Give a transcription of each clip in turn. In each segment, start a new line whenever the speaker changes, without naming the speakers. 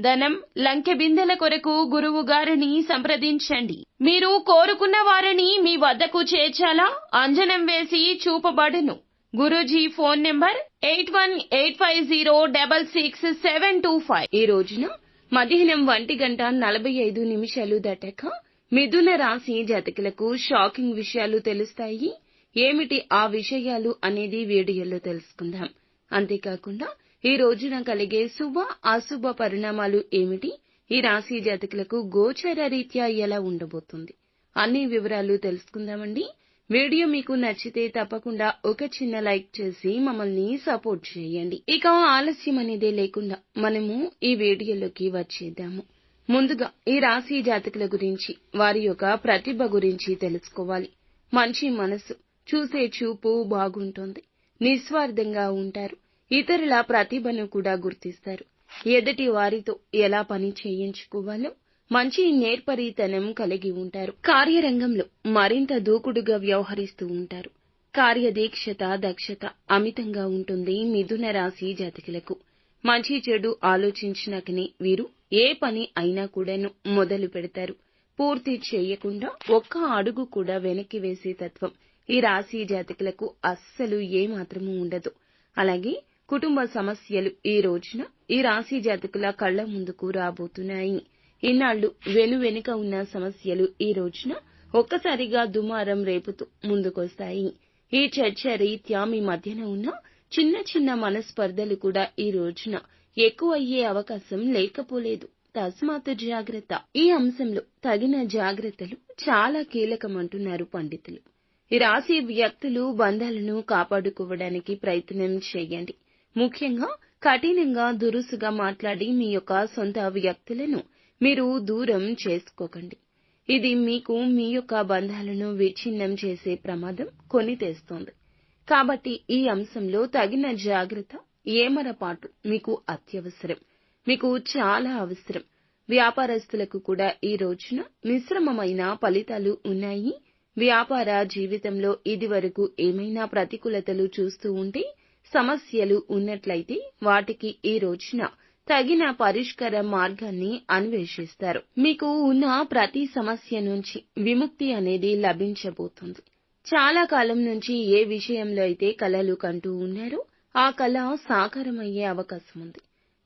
ధనం లంకె బిందెల కొరకు గురువు గారిని సంప్రదించండి. మీరు కోరుకున్న వారిని మీ వద్దకు చేర్చాలా? అంజనం వేసి చూపబడును. Guruji phone number eight one eight five zero double six seven two five. ఈ రోజున మధ్యాహ్నం ఒంటి గంట నలభై ఐదు నిమిషాలు దాటాక మిథున రాశి జాతకులకు షాకింగ్ విషయాలు తెలుస్తాయి. ఏమిటి ఆ విషయాలు అనేది వీడియోలో తెలుసుకుందాం. అంతేకాకుండా ఈ రోజున కలిగే శుభ అశుభ పరిణామాలు ఏమిటి? ఈ రాశి జాతకులకు గోచర రీత్యా ఎలా ఉండబోతుంది? అన్ని వివరాలు తెలుసుకుందామండి. వీడియో మీకు నచ్చితే తప్పకుండా ఒక చిన్న లైక్ చేసి మమ్మల్ని సపోర్ట్ చేయండి. ఇక ఆలస్యం అనేదే లేకుండా మనము ఈ వీడియోలోకి వచ్చేద్దాము. ముందుగా ఈ రాశి జాతకుల గురించి వారి యొక్క ప్రతిభ గురించి తెలుసుకోవాలి. మంచి మనసు చూసే చూపు బాగుంటుంది. నిస్వార్థంగా ఉంటారు. ఇతరుల ప్రతిభను కూడా గుర్తిస్తారు. ఎదుటి వారితో ఎలా పని చేయించుకోవాలో మంచి నేర్పరితనం కలిగి ఉంటారు. కార్యరంగంలో మరింత దూకుడుగా వ్యవహరిస్తూ ఉంటారు. కార్యదీక్షత దక్షత అమితంగా ఉంటుంది మిథున రాశి జాతకులకు. మంచి చెడు ఆలోచించినకనే వీరు ఏ పని అయినా కూడాను మొదలు పెడతారు. పూర్తి చేయకుండా ఒక్క అడుగు కూడా వెనక్కి వేసే తత్వం ఈ రాశి జాతకులకు అస్సలు ఏమాత్రమూ ఉండదు. అలాగే కుటుంబ సమస్యలు ఈ రోజున ఈ రాశి జాతకుల కళ్ళ ముందుకు రాబోతున్నాయి. ఇన్నాళ్ళు వెను వెనుక ఉన్న సమస్యలు ఈ రోజున ఒక్కసారిగా దుమారం రేపుతూ ముందుకొస్తాయి. ఈ చర్చ రీత్యా మీ మధ్యన ఉన్న చిన్న చిన్న మనస్పర్ధలు కూడా ఈ రోజున ఎక్కువయ్యే అవకాశం లేకపోలేదు. తస్మాత్ జాగ్రత్త. ఈ అంశంలో తగిన జాగ్రత్తలు చాలా కీలకమంటున్నారు పండితులు. ఈ రాశి వ్యక్తులు బంధాలను కాపాడుకోవడానికి ప్రయత్నం చేయండి. ముఖ్యంగా కఠినంగా దురుసుగా మాట్లాడి మీ యొక్క సొంత వ్యక్తులను మీరు దూరం చేసుకోకండి. ఇది మీకు మీ యొక్క బంధాలను విచ్ఛిన్నం చేసే ప్రమాదం కొని తెస్తోంది. కాబట్టి ఈ అంశంలో తగిన జాగ్రత్త ఏమరపాటు మీకు అత్యవసరం. మీకు చాలా అవసరం. వ్యాపారస్తులకు కూడా ఈ రోజున మిశ్రమమైన ఫలితాలు ఉన్నాయి. వ్యాపార జీవితంలో ఇదివరకు ఏమైనా ప్రతికూలతలు చూస్తూ ఉంటే సమస్యలు ఉన్నట్లయితే వాటికి ఈ రోజున తగిన పరిష్కార మార్గాన్ని అన్వేషిస్తారు. మీకు ఉన్న ప్రతి సమస్య నుంచి విముక్తి అనేది లభించబోతుంది. చాలా కాలం నుంచి ఏ విషయంలో అయితే కలలు కంటూ ఉన్నారో ఆ కళ సాకారమయ్యే అవకాశం ఉంది.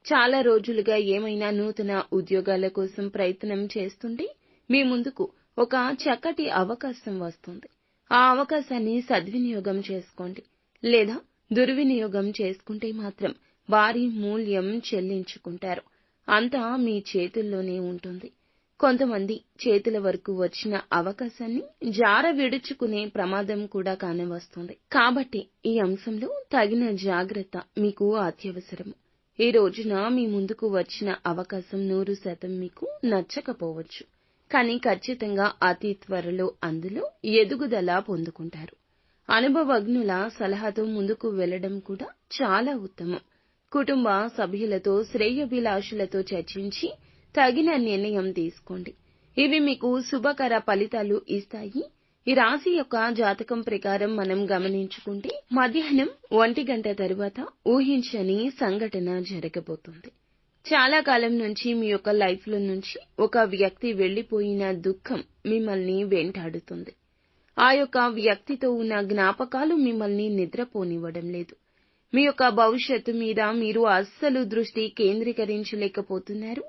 చాలా రోజులుగా ఏమైనా నూతన ఉద్యోగాల కోసం ప్రయత్నం చేస్తుంటే మీ ముందుకు ఒక చక్కటి అవకాశం వస్తుంది. ఆ అవకాశాన్ని సద్వినియోగం చేసుకోండి. లేదా దుర్వినియోగం చేసుకుంటే మాత్రం భారీ మూల్యం చెల్లించుకుంటారు. అంతా మీ చేతుల్లోనే ఉంటుంది. కొంతమంది చేతుల వరకు వచ్చిన అవకాశాన్ని జార విడుచుకునే ప్రమాదం కూడా కానవస్తుంది. కాబట్టి ఈ అంశంలో తగిన జాగ్రత్త మీకు అత్యవసరము. ఈ రోజున మీ ముందుకు వచ్చిన అవకాశం నూరు శాతం మీకు నచ్చకపోవచ్చు. కానీ ఖచ్చితంగా అతి త్వరలో అందులో ఎదుగుదల పొందుకుంటారు. అనుభవజ్ఞుల సలహాతో ముందుకు వెళ్ళడం కూడా చాలా ఉత్తమం. కుటుంబ సభ్యులతో శ్రేయభిలాషులతో చర్చించి తగిన నిర్ణయం తీసుకోండి. ఇవి మీకు శుభకర ఫలితాలు ఇస్తాయి. ఈ రాశి యొక్క జాతకం ప్రకారం మనం గమనించుకుంటే మధ్యాహ్నం ఒంటి గంట తరువాత ఊహించని సంఘటన జరగబోతుంది. చాలా కాలం నుంచి మీ యొక్క లైఫ్లో నుంచి ఒక వ్యక్తి వెళ్ళిపోయిన దుఃఖం మిమ్మల్ని వెంటాడుతుంది. ఆ యొక్క వ్యక్తితో ఉన్న జ్ఞాపకాలు మిమ్మల్ని నిద్రపోనివ్వడం లేదు. మీ యొక్క భవిష్యత్తు మీద మీరు అస్సలు దృష్టి కేంద్రీకరించలేకపోతున్నారు.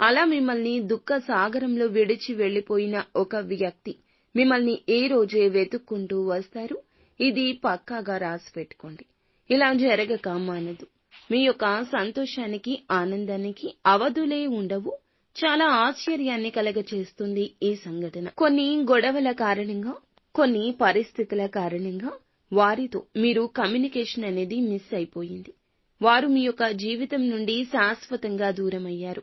అలా మిమ్మల్ని దుఃఖ సాగరంలో విడిచి వెళ్ళిపోయిన ఒక వ్యక్తి మిమ్మల్ని ఏ రోజే వెతుక్కుంటూ వస్తారు? ఇది పక్కాగా రాసి పెట్టుకోండి. ఇలా జరగక మానదు. మీ యొక్క సంతోషానికి ఆనందానికి అవధులే ఉండవు. చాలా ఆశ్చర్యాన్ని కలగచేస్తుంది ఈ సంఘటన. కొన్ని గొడవల కారణంగా కొన్ని పరిస్థితుల కారణంగా వారితో మీరు కమ్యూనికేషన్ అనేది మిస్ అయిపోయింది. వారు మీ యొక్క జీవితం నుండి శాశ్వతంగా దూరమయ్యారు.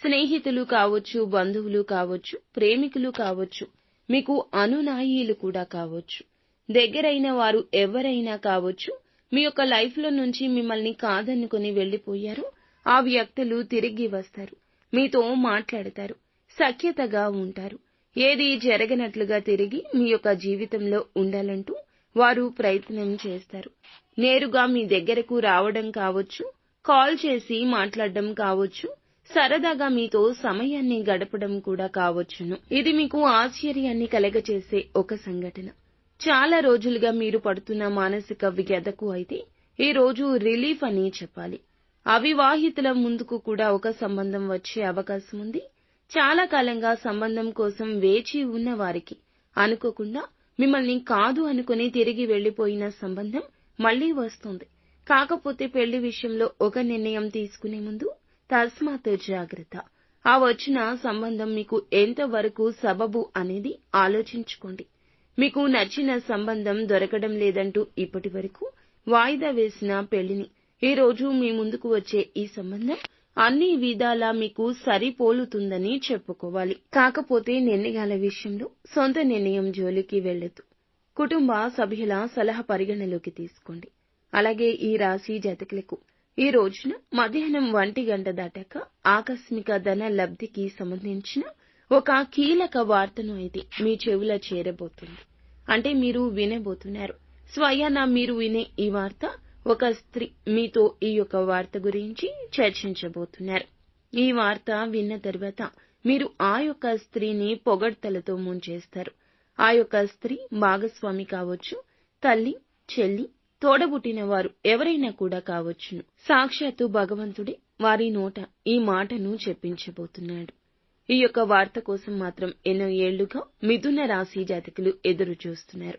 స్నేహితులు కావచ్చు బంధువులు కావచ్చు ప్రేమికులు కావచ్చు మీకు అనునాయీలు కూడా కావచ్చు. దగ్గరైన వారు ఎవరైనా కావచ్చు మీ యొక్క లైఫ్లో నుంచి మిమ్మల్ని కాదనుకుని వెళ్ళిపోయారు ఆ వ్యక్తులు తిరిగి వస్తారు. మీతో మాట్లాడతారు. సఖ్యతగా ఉంటారు. ఏది జరగనట్లుగా తిరిగి మీ యొక్క జీవితంలో ఉండాలంటూ వారు ప్రయత్నం చేస్తారు. నేరుగా మీ దగ్గరకు రావడం కావచ్చు కాల్ చేసి మాట్లాడడం కావచ్చు సరదాగా మీతో సమయాన్ని గడపడం కూడా కావచ్చును. ఇది మీకు ఆశ్చర్యాన్ని కలగచేసే ఒక సంఘటన. చాలా రోజులుగా మీరు పడుతున్న మానసిక వ్యధకు అయితే ఈ రోజు రిలీఫ్ అని చెప్పాలి. అవివాహితుల ముందుకు కూడా ఒక సంబంధం వచ్చే అవకాశం ఉంది. చాలా కాలంగా సంబంధం కోసం వేచి ఉన్న వారికి. అనుకోకుండా మిమ్మల్ని కాదు అనుకుని తిరిగి వెళ్ళిపోయిన సంబంధం మళ్ళీ వస్తుంది. కాకపోతే పెళ్ళి విషయంలో ఒక నిర్ణయం తీసుకునే ముందు తస్మాత్ జాగ్రత్త. ఆ వచ్చిన సంబంధం మీకు ఎంతవరకు సబబు అనేది ఆలోచించుకోండి. మీకు నచ్చిన సంబంధం దొరకడం లేదంటూ ఇప్పటి వరకు వాయిదా వేసిన పెళ్ళిని. ఈ రోజు మీ ముందుకు వచ్చే ఈ సంబంధం అన్ని విధాలా మీకు సరిపోలుతుందని చెప్పుకోవాలి. కాకపోతే నిర్ణయాల విషయంలో సొంత నిర్ణయం జోలికి వెళ్ళొద్దు. కుటుంబ సభ్యుల సలహా పరిగణలోకి తీసుకోండి. అలాగే ఈ రాశి జాతకులకు. ఈ రోజున మధ్యాహ్నం ఒంటి గంట దాటాక ఆకస్మిక ధన లబ్ధికి సంబంధించిన ఒక కీలక వార్తను అయితే మీ చెవుల చేరబోతుంది. అంటే మీరు వినబోతున్నారు. స్వయాన మీరు వినే ఈ వార్త ఒక స్త్రీ మీతో ఈ యొక్క వార్త గురించి చర్చించబోతున్నారు. ఈ వార్త విన్న తర్వాత మీరు ఆ యొక్క స్త్రీని పొగడ్తలతో ముంచేస్తారు. ఆ యొక్క స్త్రీ భాగస్వామి కావచ్చు తల్లి చెల్లి తోడబుట్టిన వారు ఎవరైనా కూడా కావచ్చును. సాక్షాత్తు భగవంతుడే వారి నోట ఈ మాటను చెప్పించబోతున్నాడు. ఈ యొక్క వార్త కోసం మాత్రం ఎన్నో ఏళ్ళుగా మిథున రాశి జాతకులు ఎదురు చూస్తున్నారు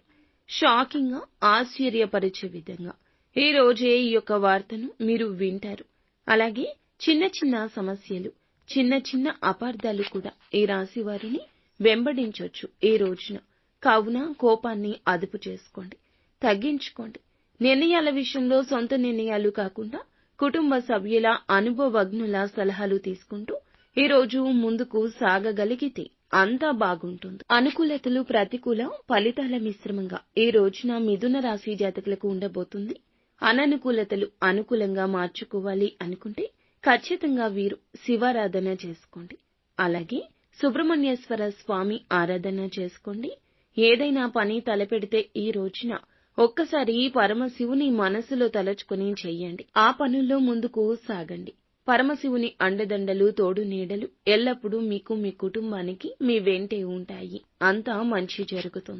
షాకింగ్గా ఆశ్చర్యపరిచే విధంగా ఈ రోజే ఈ యొక్క వార్తను మీరు వింటారు. అలాగే చిన్న చిన్న సమస్యలు చిన్న చిన్న అపార్థాలు కూడా ఈ రాశి వారిని వెంబడించొచ్చు ఈ రోజున. కావున కోపాన్ని అదుపు చేసుకోండి తగ్గించుకోండి. నిర్ణయాల విషయంలో సొంత నిర్ణయాలు కాకుండా కుటుంబ సభ్యుల అనుభవజ్ఞుల సలహాలు తీసుకుంటూ ఈ రోజు ముందుకు సాగగలిగితే అంతా బాగుంటుంది. అనుకూలతలు ప్రతికూల ఫలితాల మిశ్రమంగా ఈ రోజున మిథున రాశి జాతకులకు ఉండబోతుంది. అననుకూలతలు అనుకూలంగా మార్చుకోవాలి అనుకుంటే ఖచ్చితంగా వీరు శివారాధన చేసుకోండి. అలాగే సుబ్రహ్మణ్యేశ్వర స్వామి ఆరాధన చేసుకోండి. ఏదైనా పని తలపెడితే ఈ రోజున ఒక్కసారి పరమశివుని మనసులో తలచుకొని చెయ్యండి. ఆ పనుల్లో ముందుకు సాగండి. పరమశివుని అండదండలు తోడు నీడలు ఎల్లప్పుడూ మీకు మీ కుటుంబానికి మీ వెంటే ఉంటాయి. అంతా మంచి జరుగుతుంది.